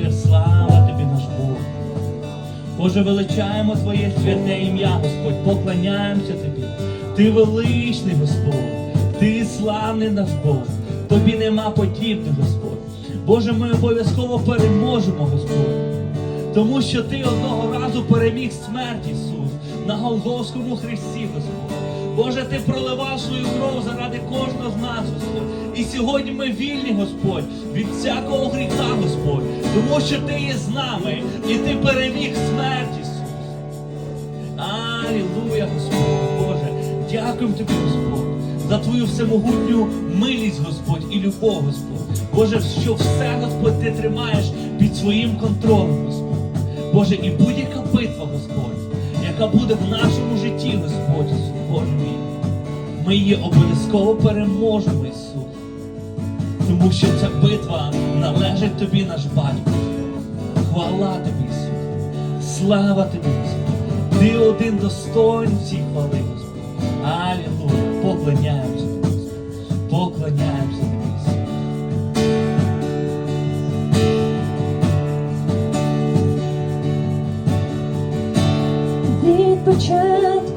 Алілуя, слава тобі наш Бог. Боже, величаємо Твоє святе ім'я, Господь, поклоняємося Тобі. Ти величний Господь, Ти славний наш Бог, тобі нема подібних, Господь. Боже, ми обов'язково переможемо, Господь. Тому що ти одного разу переміг смерть Ісус на Голгофському Христі, Господь. Боже, Ти проливав свою кров заради кожного з нас, Господь. І сьогодні ми вільні, Господь, від всякого гріха, Господь. Тому що Ти є з нами і Ти переміг смерть, Ісус. Алілуя, Господь, Боже. Дякуємо Тобі, Господь, за Твою всемогутню милість, Господь, і любов, Господь. Боже, що все, Господь, Ти тримаєш під своїм контролем, Господь. Боже, і будь-яка битва, Господь, яка буде в нашому житті, Господь, Боже ми її обов'язково переможемо, Ісус. Тому що ця битва належить Тобі, наш батько. Хвала Тобі, Ісус. Слава Тобі, Господь. Ти один достоин всіх хвали, Господь. Алілуя. Поклоняємося Господь. Поклоняємося Тобі, Ісус. Від початку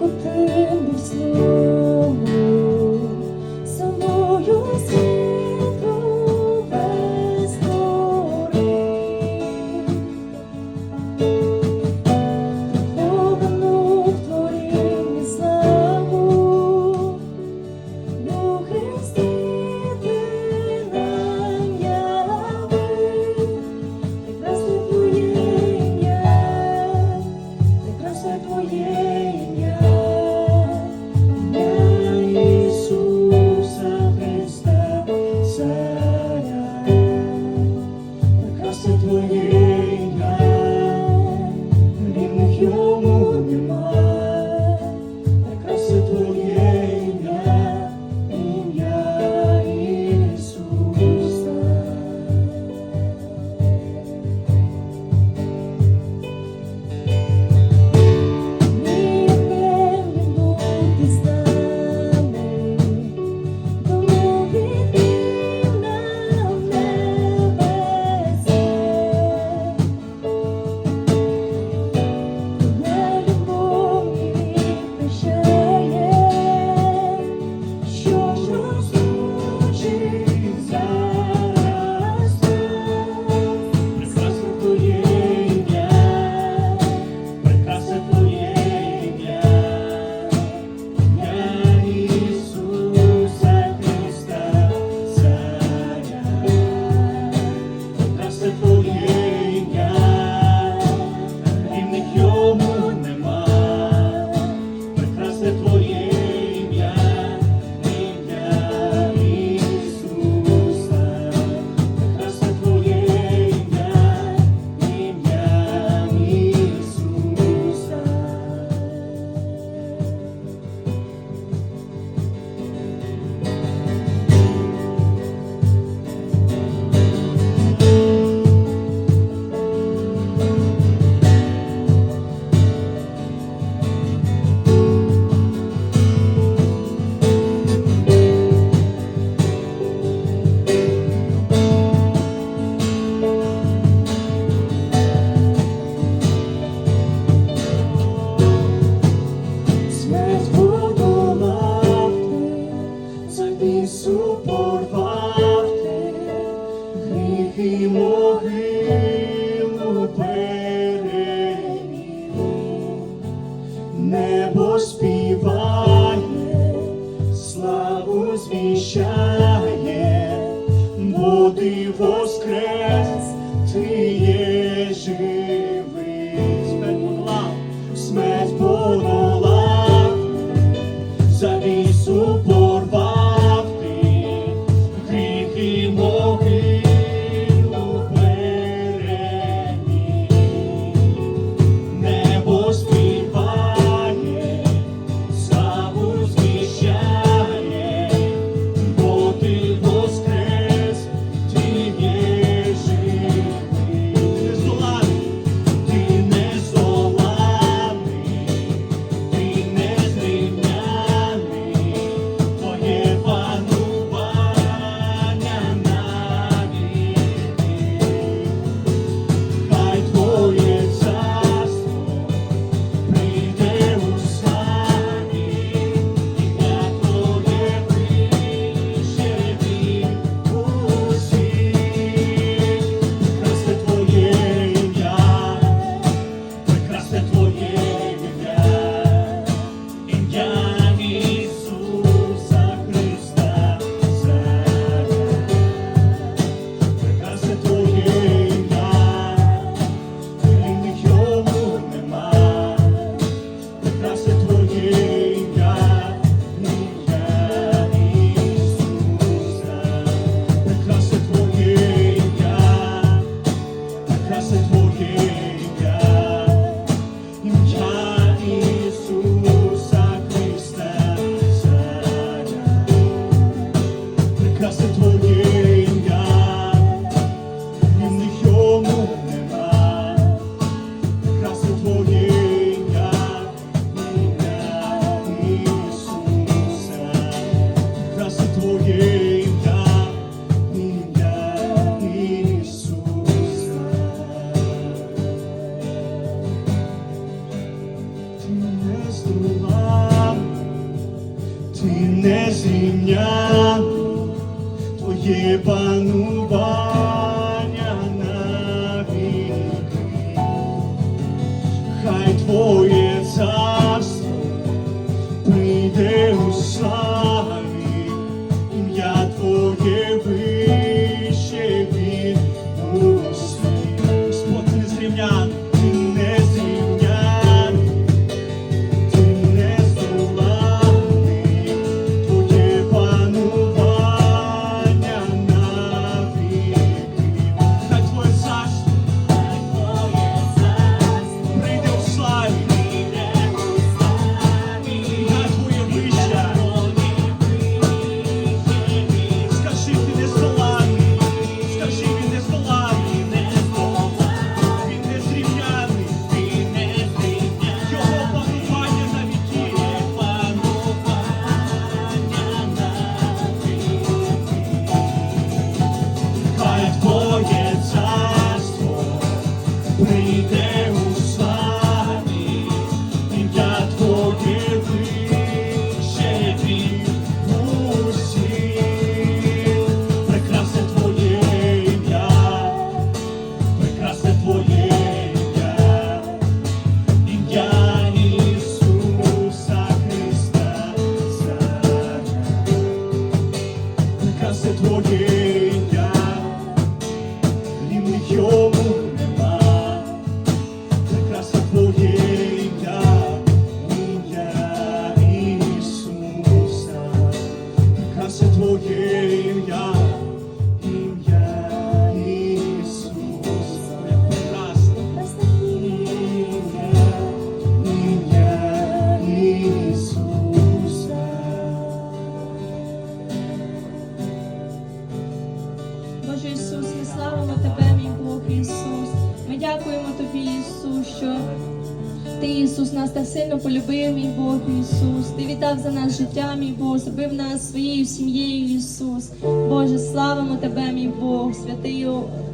полюбив, мій Бог Ісус. Ти віддав за нас життя, мій Бог, зробив нас своєю сім'єю, Ісус. Боже, славимо Тебе, мій Бог, святий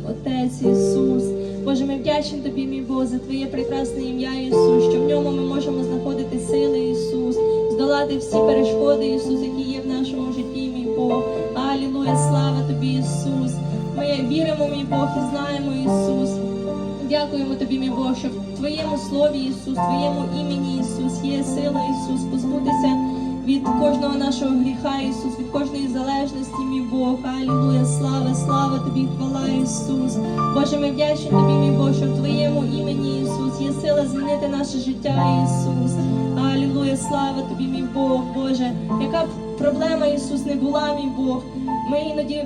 Отець Ісус. Боже, ми вдячні Тобі, мій Бог, за Твоє прекрасне ім'я, Ісус, що в ньому ми можемо знаходити сили, Ісус, здолати всі перешкоди, Ісус, які є в нашому житті, мій Бог. Алілуя, слава Тобі, Ісус. Ми віримо, мій Бог, і знаємо, Ісус. Дякуємо тобі, мій Бог, що в Твоєму слові, Ісус, в Твоєму імені, Ісус, є сила, Ісус, позбутися від кожного нашого гріха, Ісус, від кожної залежності, мій Бог. Алілуя, слава, слава тобі, хвала, Ісус. Боже, ми вдячні тобі, мій Бог, що в Твоєму імені, Ісус, є сила змінити наше життя, Ісус. Алілуя, слава тобі, мій Бог, Боже. Яка б проблема, Ісус, не була, мій Бог. Ми іноді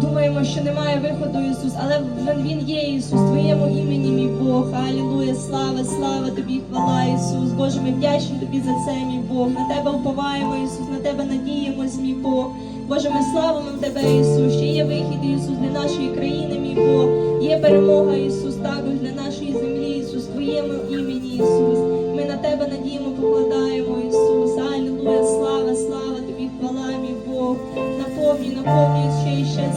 думаємо, що немає виходу, Ісус, але Він- є, Ісус, в Твоєму імені, мій Бог. Алілуя, слава, слава тобі, хвала, Ісус. Боже, ми вдячні тобі за це, мій Бог. На тебе уповаємо, Ісус, на тебе надіємось, мій Бог. Боже, ми славимо Тебе, Ісус. Ще є вихід, Ісус, для нашої країни, мій Бог. Є перемога, Ісус, також для нашої землі, Ісус, в Твоєму імені, Ісус. Ми на тебе надіємо, покладаємо, Ісус. Наповнюй, наповнюй ще і ще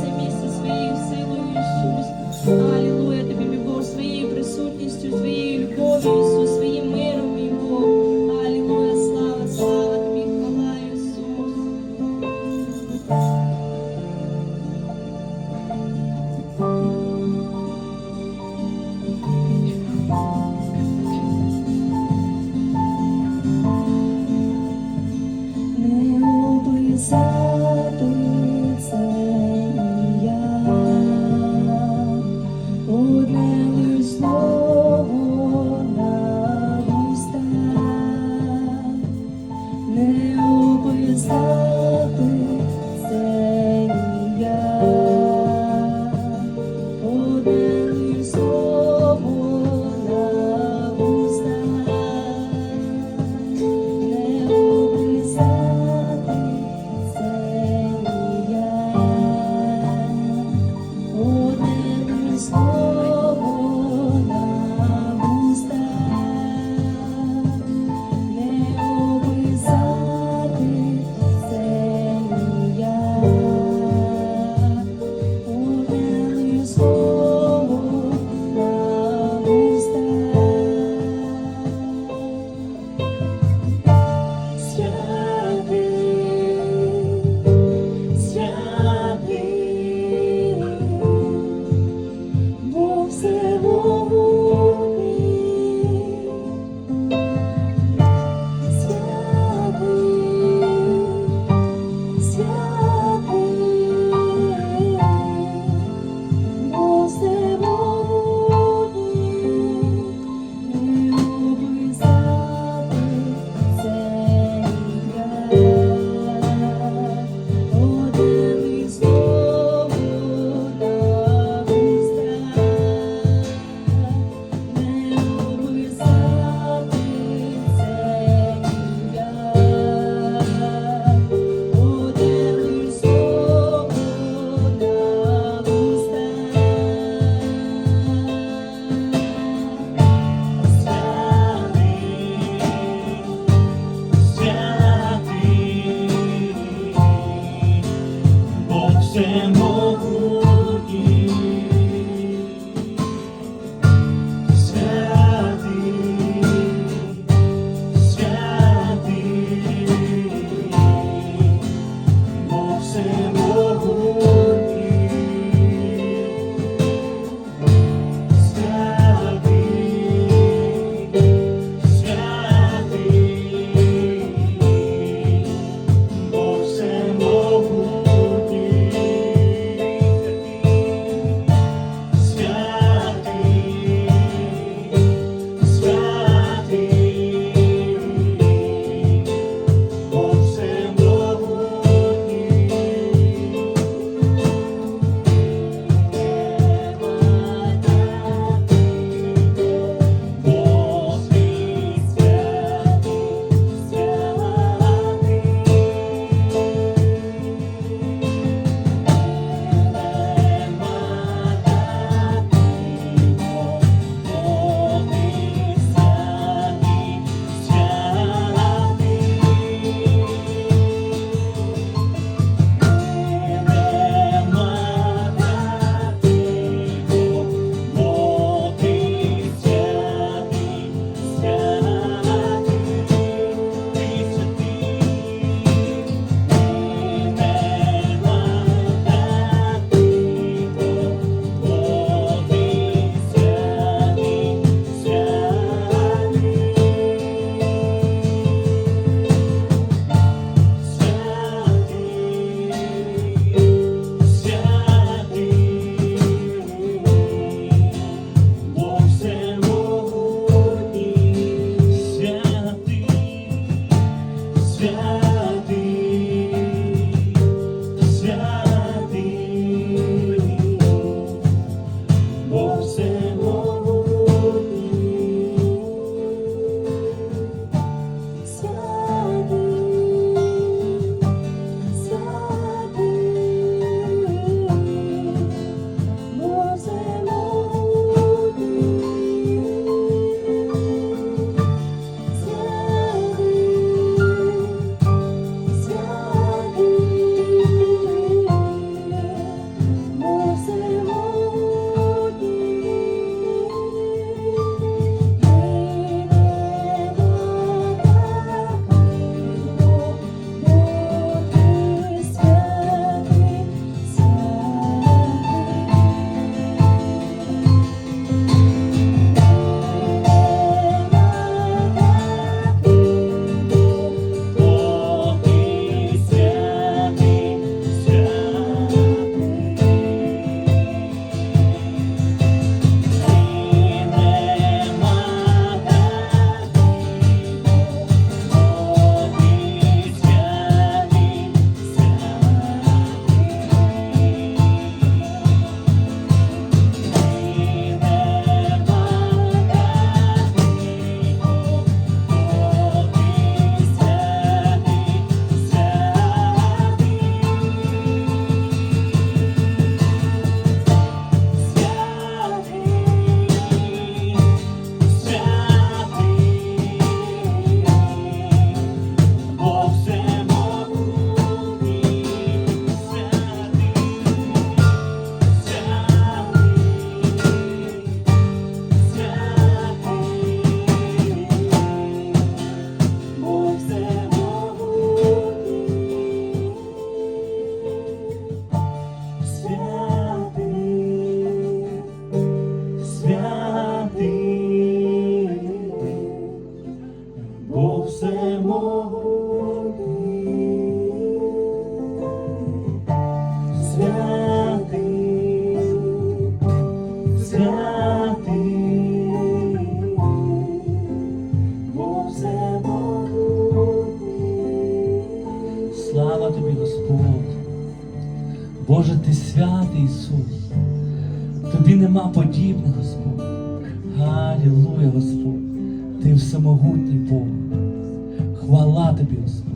Хвала тобі, Господь.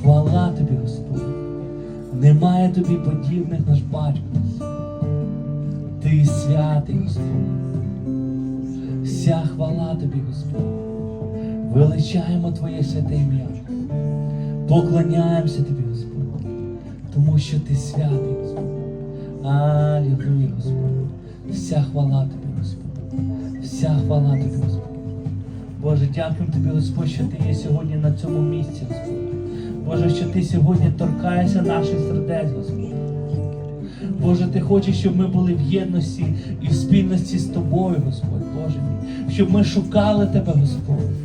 Хвала тобі, Господь. Немає тобі подібних наш батько. Ти святий, Господь. Вся хвала тобі, Господь. Величаємо Твоє святе ім'я. Поклоняємося тобі, Господь, тому що ти святий, Господь. Алілуя, Господь. Вся хвала тобі, Господь. Вся хвала тобі, Господь. Боже, дякую тобі, Господь, що ти є сьогодні на цьому місці, Господь. Боже, що ти сьогодні торкаєшся наших сердець, Господь. Боже, ти хочеш, щоб ми були в єдності і в спільності з тобою, Господь, Боже мій, щоб ми шукали тебе, Господь.